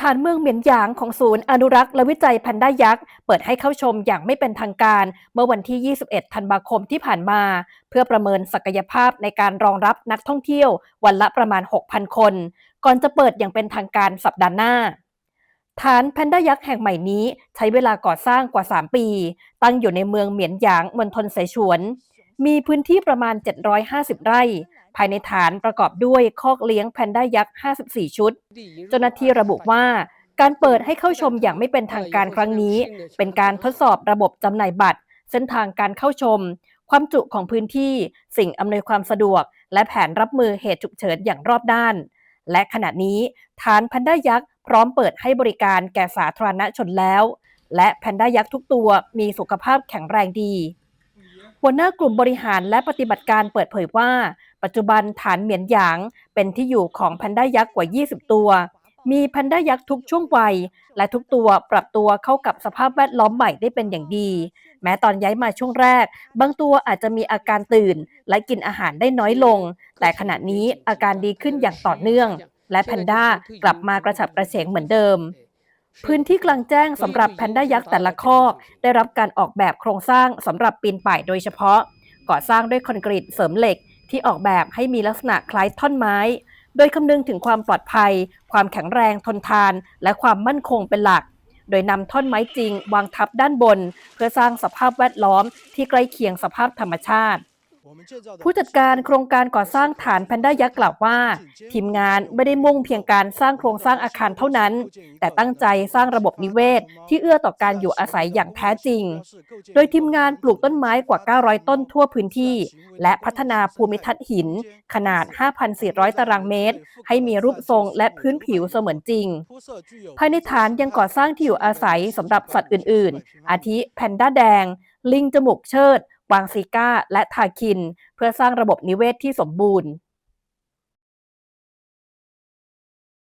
ฐานเมืองเหมียนหยางของศูนย์อนุรักษ์และวิจัยแพนด้ายักษ์ เปิดให้เข้าชมอย่างไม่เป็นทางการ เมื่อวันที่ 21 ธันวาคมที่ผ่านมา เพื่อประเมินศักยภาพในการรองรับนักท่องเที่ยววันละประมาณ 6,000 คน ก่อนจะเปิดอย่างเป็นทางการสัปดาห์หน้า ฐานแพนด้ายักษ์แห่งใหม่นี้ใช้เวลาก่อสร้างกว่า 3 ปี ตั้งอยู่ในเมืองเหมียนหยางมณฑลเสฉวน มีพื้นที่ประมาณ 750 ไร่ ภายในฐานประกอบด้วยคอกเลี้ยงแพนด้ายักษ์ 54 ชุด เจ้าหน้าที่ระบุว่าการเปิดให้เข้าชมอย่างไม่เป็นทางการครั้งนี้ เป็นการทดสอบระบบจำหน่ายบัตร เส้นทางการเข้าชม ความจุของพื้นที่ สิ่งอำนวยความสะดวก และแผนรับมือเหตุฉุกเฉินอย่างรอบด้าน และขณะนี้ฐานแพนด้ายักษ์พร้อมเปิดให้บริการแก่สาธารณชนแล้ว และแพนด้ายักษ์ทุกตัวมีสุขภาพแข็งแรงดี หัวหน้ากลุ่มบริหารและปฏิบัติการเปิดเผยว่า ปัจจุบันฐานเหมียนหยางเป็นที่อยู่ของแพนด้ายักษ์กว่า 20 ตัว มีแพนด้ายักษ์ทุกช่วงวัย และทุกตัวปรับตัวเข้ากับสภาพแวดล้อมใหม่ได้เป็นอย่างดี แม้ตอนย้ายมาช่วงแรก บางตัวอาจจะมีอาการตื่น และกินอาหารได้น้อยลง แต่ขณะนี้อาการดีขึ้นอย่างต่อเนื่อง และแพนด้ากลับมากระฉับกระเฉงเหมือนเดิมพื้นที่กลางแจ้งสำหรับแพนด้ายักษ์แต่ละคอก ได้รับการออกแบบโครงสร้างสำหรับปีนป่ายโดยเฉพาะ ก่อสร้างด้วยคอนกรีตเสริมเหล็ก ที่ออกแบบให้มีลักษณะคล้ายท่อนไม้ โดยคำนึงถึงความปลอดภัย ความแข็งแรงทนทาน และความมั่นคงเป็นหลัก โดยนำท่อนไม้จริง วางทับด้านบน เพื่อสร้างสภาพแวดล้อมที่ใกล้เคียงสภาพธรรมชาติ ผู้จัดการโครงการก่อสร้างฐานแพนด้ายักษ์กล่าวว่า ทีมงานไม่ได้มุ่งเพียงการสร้างโครงสร้างอาคารเท่านั้น แต่ตั้งใจสร้างระบบนิเวศ ที่เอื้อต่อการอยู่อาศัยอย่างแท้จริง โดยทีมงานปลูกต้นไม้กว่า 900 ต้นทั่วพื้นที่ และพัฒนาภูมิทัศน์หิน ขนาด 5,400 ตารางเมตร ให้มีรูปทรงและพื้นผิวเสมือนจริง ภายในฐานยังก่อสร้างที่อยู่อาศัยสำหรับสัตว์อื่น ๆ อาทิแพนด้าแดง ลิงจมูกเชิด วางซีก้า และทาคิน เพื่อสร้างระบบนิเวศที่สมบูรณ์